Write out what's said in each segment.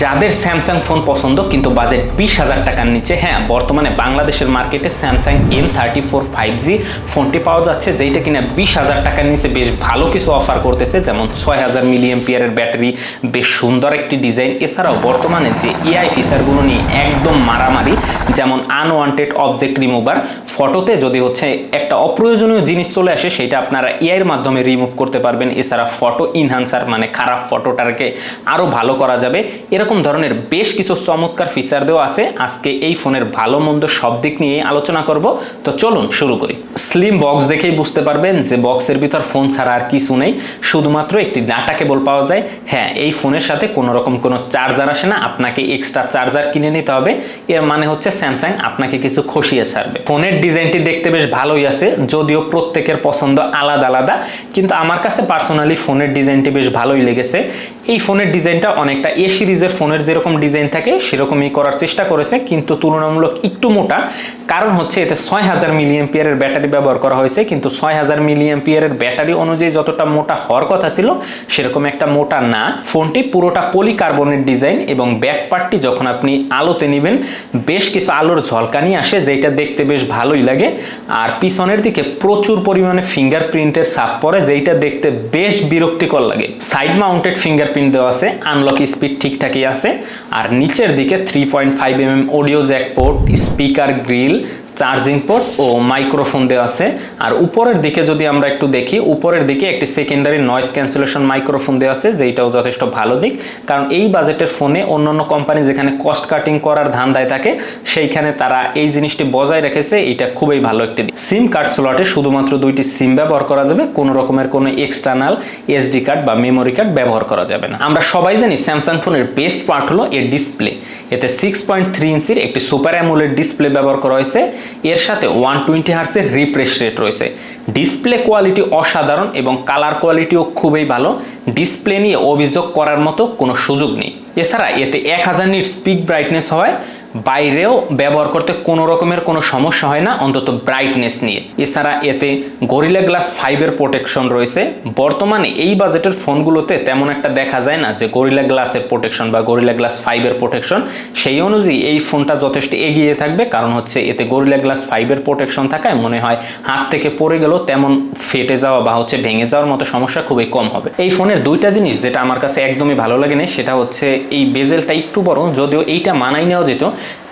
যাদের Samsung phone পছন্দ, কিন্তু বাজেট বিশ হাজার টাকার নিচে হ্যাঁ বর্তমানে বাংলাদেশের মার্কেটে Samsung M thirty four five G ফোনটি পাওয়া যাচ্ছে যেটা কিনা বিশ হাজার টাকার নিচে বেশ ভালো কিছু অফার করতেছে, যেমন ছয় হাজার মিলিয়ন পিয়ারের ব্যাটারি বেশ সুন্দর একটি ডিজাইন এছাড়াও বর্তমানে যে এআই ফিচারগুলো নিয়ে একদম মারামারি, যেমন আনওয়ান্টেড অবজেক্ট রিমুভার ফটোতে যদি হচ্ছে একটা অপ্রয়োজনীয় জিনিস চলে আসে, সেটা আপনারা এআইয়ের মাধ্যমে রিমুভ করতে পারবেন। এছাড়া ফটো ইনহান্সার মানে খারাপ ফটোটাকে আরও ভালো করা যাবে। এরকম ধরনের বেশ কিছু চমৎকার ফিচার দেওয়া আছে। আজকে এই ফোনের ভালো মন্দ সব দিক নিয়ে আলোচনা করব। তো চলুন শুরু করি। স্লিম বক্স দেখেই বুঝতে পারবেন যে বক্সের ভিতর ফোন ছাড়া আর কিছু নেই। শুধুমাত্র একটি ডাটা কেবল পাওয়া যায়। হ্যাঁ এই ফোনের সাথে কোনো রকম কোনো চার্জার আসে না। আপনাকে এক্সট্রা চার্জার কিনে নিতে হবে। এর মানে হচ্ছে স্যামসাং আপনাকে কিছু খসিয়ে ছাড়বে। ফোনের ডিজাইনটি দেখতে বেশ ভালোই আছে। যদিও প্রত্যেকের পছন্দ আলাদা আলাদা। কিন্তু আমার কাছে পার্সোনালি ফোনের ডিজাইনটি বেশ ভালোই লেগেছে। এই ফোনের ডিজাইনটা অনেকটা এ সিরিজের ফোনের যেরকম ডিজাইন থাকে, সেরকমই করার চেষ্টা করেছে, কিন্তু তুলনামূলক একটু মোটা। কারণ হচ্ছে এতে ছয় হাজার মিলিয়ন পিয়ারের ব্যাটারি ব্যবহার করা হয়েছে, কিন্তু ছয় হাজার মিলিয়ন পিয়ারের ব্যাটারি অনুযায়ী যতটা মোটা হওয়ার কথা ছিল, সেরকম একটা মোটা না। ফোনটি পুরোটা পলিকার্বনের ডিজাইন এবং ব্যাক পার্টটি যখন আপনি আলোতে নেবেন, বেশ কিছু আলোর ঝলকানি আসে, যেটা দেখতে বেশ ভালোই লাগে। আর পিছনের দিকে প্রচুর পরিমাণে ফিঙ্গারপ্রিন্টের ছাপ পড়ে, যেইটা দেখতে বেশ বিরক্তিকর লাগে। সাইড মাউন্টেড ফিঙ্গারপ্রিন্ট দেওয়া আছে, আনলক স্পিড ঠিকঠাকই আছে। আর নিচের দিকে three point five M M audio jack port speaker grill charging port ও মাইক্রোফোন দেওয়া আছে। আর উপরের দিকে যদি আমরা একটু দেখি, উপরের দিকে একটি সেকেন্ডারি নয়েজ ক্যান্সেলেশন মাইক্রোফোন দেওয়া আছে যেটাও যথেষ্ট ভালো দিক। কারণ এই বাজেটের ফোনে অন্যান্য কোম্পানি যেখানে কস্ট কাটিং করার ধান্দায় থাকে, সেইখানে তারা এই জিনিসটি বজায় রেখেছে। এটা খুবই ভালো একটি দিক। সিম কার্ড স্লটে শুধুমাত্র দুইটি সিম ব্যবহার করা যাবে, কোনো রকমের কোনো এক্সটার্নাল এসডি কার্ড বা মেমোরি কার্ড ব্যবহার করা যাবে না। আমরা সবাই জানি স্যামসাং ফোনের বেস্ট পার্ট হলো এর ডিসপ্লে এতে সিক্স পয়েন্ট থ্রি ইঞ্চির একটি সুপার অ্যামোলেড ডিসপ্লে ব্যবহার করা হয়েছে। এর সাথে ওয়ান টোয়েন্টি হার্সের রিফ্রেশ রেট রয়েছে। ডিসপ্লে কোয়ালিটি অসাধারণ এবং কালার কোয়ালিটিও খুবই ভালো। ডিসপ্লে নিয়ে অভিযোগ করার মতো কোনো সুযোগ নেই। এছাড়া এতে এক হাজার নিট স্পিক ব্রাইটনেস হয়। বাইরেও ব্যবহার করতে কোনো রকমের কোনো সমস্যা হয় না, অন্তত ব্রাইটনেস নিয়ে। এছাড়া এতে গরিলা গ্লাস ফাইভের প্রোটেকশন রয়েছে। বর্তমানে এই বাজেটের ফোনগুলোতে তেমন একটা দেখা যায় না যে গরিলা গ্লাসের প্রোটেকশন বা গরিলা গ্লাস ফাইভের প্রোটেকশন সেই অনুযায়ী এই ফোনটা যথেষ্ট এগিয়ে থাকবে, কারণ হচ্ছে এতে গরিলা গ্লাস ফাইভের প্রোটেকশন থাকায় মনে হয় হাত থেকে পড়ে গেলেও তেমন ফেটে যাওয়া বা হচ্ছে ভেঙে যাওয়ার মতো সমস্যা খুবই কম হবে। এই ফোনের দুইটা জিনিস যেটা আমার কাছে একদমই ভালো লাগেনি সেটা হচ্ছে এই বেজেলটা একটু বড় যদিও এইটা মানাই নেওয়া যেত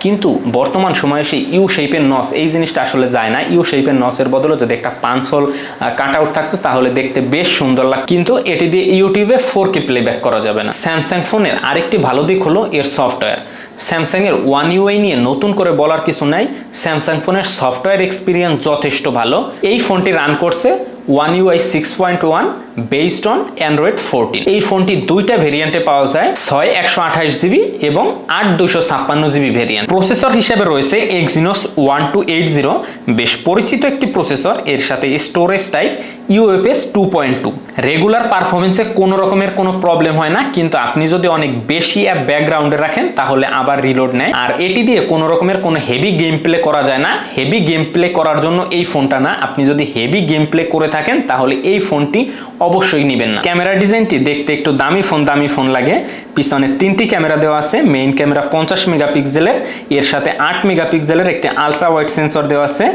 কিন্তু বর্তমান সময়ে সেই ইউ শেপের নস এই জিনিসটা আসলে যায় না। ইউ শেপের নসের বদলে যদি একটা পাঁচল কাট আউট থাকতো, তাহলে দেখতে বেশ সুন্দর লাগ কিন্তু এটি দিয়ে ইউটিউবে ফোর কে প্লেব্যাক করা যাবে না। স্যামসাং ফোনের আরেকটি ভালো দিক হলো এর সফটওয়্যার স্যামসাং এর ওয়ান ইউআই নিয়ে নতুন করে বলার কিছু নাই। স্যামসাং ফোনের সফটওয়্যার এক্সপিরিয়েন্স যথেষ্ট ভালো। এই ফোনটি রান করছে One UI six point one based on Android fourteen এই ফোনটি দুইটা ভেরিয়েন্টে পাওয়া যায়, ছয় একশো আঠাশ জিবি এবং আট দুইশো ছাপ্পান্ন জিবি ভেরিয়েন্ট প্রসেসর হিসেবে রয়েছে Exynos one two eight zero বেশ পরিচিত একটি প্রসেসর এর সাথে storage type UFS two point two regular পারফরমেন্সে কোনো রকমের কোনো প্রবলেম হয় না, কিন্তু আপনি যদি অনেক বেশি অ্যাপ ব্যাকগ্রাউন্ডে রাখেন, তাহলে আবার রিলোড নেয়। আর এটি দিয়ে কোনো রকমের কোনো হেভি গেম প্লে করা যায় না। হেভি গেম প্লে করার জন্য এই ফোনটা না, আপনি যদি হেভি গেম প্লে করে থাকেন, তাহলে এই ফোনটি অবশ্যই নেবেন না। ক্যামেরা ডিজাইনটি দেখতে একটু দামি ফোন দামি ফোন লাগে। পিছনে তিনটি ক্যামেরা দেওয়া আছে। মেইন ক্যামেরা পঞ্চাশ মেগাপিক্সেলের। এর সাথে আট মেগাপিক্সেলের একটি আলট্রা ওয়াইড সেন্সর দেওয়া আছে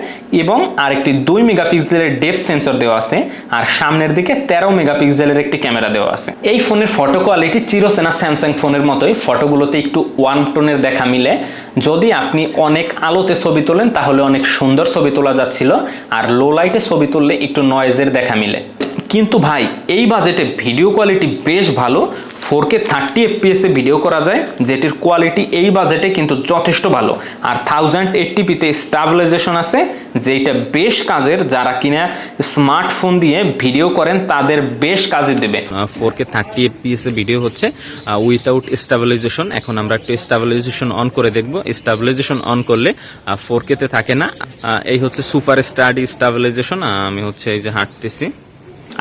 এবং আরেকটি দুই মেগাপিক্সেলের ডেপথ সেন্সর দেওয়া আছে। আর সামনের দিকে তেরো মেগাপিক্সেলের একটি ক্যামেরা দেওয়া আছে। এই ফোনের ফটো কোয়ালিটি চিরসেনা স্যামসাং ফোনের মতোই। ফটোগুলোতে একটু ওয়ান টোনের দেখা মিলে। যদি আপনি অনেক আলোতে ছবি তোলেন, তাহলে অনেক সুন্দর ছবি তোলা যাচ্ছিল, আর লো লাইটে ছবি তুললে একটু নয়েজের দেখা মিলে। কিন্তু ভাই, এই বাজেটে ভিডিও কোয়ালিটি বেশ ভালো ফোর কে থার্টি এফপিএসে ভিডিও করা যায়, যেটির কোয়ালিটি এই বাজেটে কিন্তু যথেষ্ট ভালো। আর থাউজেন্ড এইটটিপিতে স্টাবিলাইজেশন আছে যেটা বেশ কাজের, যারা কিনা স্মার্টফোন দিয়ে ভিডিও করেন, তাদের বেশ কাজে দেবে। Four K thirty FPS video হচ্ছে উইথাউট স্টাবিলাইজেশন এখন আমরা একটু স্টাবিলাইজেশন অন করে দেখব। স্টাবিলাইজেশন অন করলে ফোর কেতে থাকে না। এই হচ্ছে সুপার স্টাডি স্টাবিলাইজেশন আমি হচ্ছে এই যে হাঁটতেছি।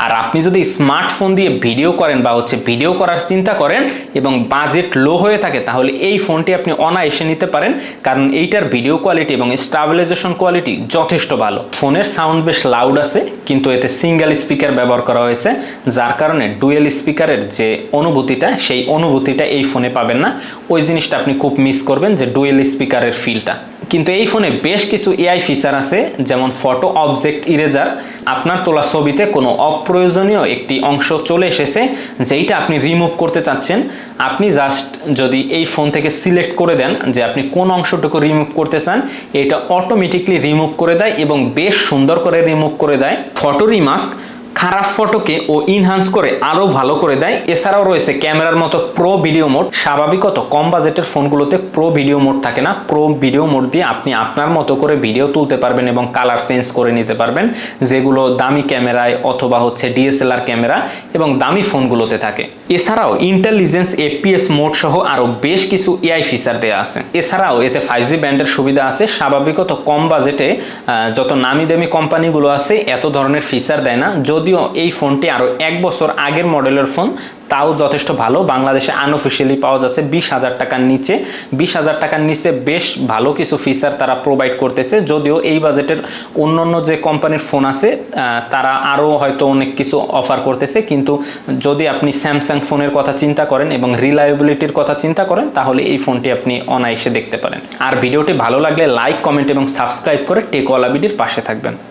আর আপনি যদি স্মার্টফোন দিয়ে ভিডিও করেন বা হচ্ছে ভিডিও করার চিন্তা করেন এবং বাজেট লো হয়ে থাকে, তাহলে এই ফোনটি আপনি অনায়াসে নিতে পারেন। কারণ এইটার ভিডিও কোয়ালিটি এবং স্টাবিলাইজেশন কোয়ালিটি যথেষ্ট ভালো। ফোনের সাউন্ড বেশ লাউড আছে, কিন্তু এতে সিঙ্গেল স্পিকার ব্যবহার করা হয়েছে, যার কারণে ডুয়েল স্পিকারের যে অনুভূতিটা, সেই অনুভূতিটা এই ফোনে পাবেন না। ওই জিনিসটা আপনি খুব মিস করবেন যে ডুয়েল স্পিকারের ফিলটা কিন্তু এই ফোনে বেশ কিছু এআই ফিচার আছে, যেমন ফটো অবজেক্ট ইরেজার আপনার তোলা ছবিতে কোনো অপ্রয়োজনীয় একটি অংশ চলে এসেছে, যেইটা আপনি রিমুভ করতে চাচ্ছেন। আপনি জাস্ট যদি এই ফোন থেকে সিলেক্ট করে দেন যে আপনি কোন অংশটুকু রিমুভ করতে চান, এটা অটোমেটিকলি রিমুভ করে দেয় এবং বেশ সুন্দর করে রিমুভ করে দেয়। ফটো রিমাস্ক খারাপ ফটোকে ও ইনহান্স করে আরও ভালো করে দেয়। এছাড়াও রয়েছে ক্যামেরার মতো প্রো ভিডিও মোড স্বাভাবিকত কম বাজেটের ফোনগুলোতে প্রো ভিডিও মোড থাকে না। প্রো ভিডিও মোড দিয়ে আপনি আপনার মতো করে ভিডিও তুলতে পারবেন এবং কালার চেঞ্জ করে নিতে পারবেন, যেগুলো দামি ক্যামেরায় অথবা হচ্ছে ডিএসএলআর ক্যামেরা এবং দামি ফোনগুলোতে থাকে। এছাড়াও ইন্টেলিজেন্স এপিএস মোড সহ আরও বেশ কিছু এআই ফিচার দেওয়া আছে। এছাড়াও এতে ফাইভ জি ব্যান্ডের সুবিধা আছে। স্বাভাবিকত কম বাজেটে যত নামি দামি কোম্পানিগুলো আছে, এত ধরনের ফিচার দেয় না। যদিও এই ফোনটি আরও এক বছর আগের মডেলের ফোন, তাও যথেষ্ট ভালো। বাংলাদেশে আনঅফিসিয়ালি পাওয়া যাচ্ছে বিশ হাজার টাকার নিচে। বিশ হাজার টাকার নিচে বেশ ভালো কিছু ফিচার তারা প্রোভাইড করতেছে। যদিও এই বাজেটের অন্য অন্য যে কোম্পানির ফোন আছে তারা আরও হয়তো অনেক কিছু অফার করতেছে। কিন্তু যদি আপনি স্যামসাং ফোনের কথা চিন্তা করেন এবং রিলায়েবিলিটির কথা চিন্তা করেন, তাহলে এই ফোনটি আপনি অনায়াসে দেখতে পারেন। আর ভিডিওটি ভালো লাগলে লাইক কমেন্ট এবং সাবস্ক্রাইব করে টেকওয়ালা বিডির পাশে থাকবেন।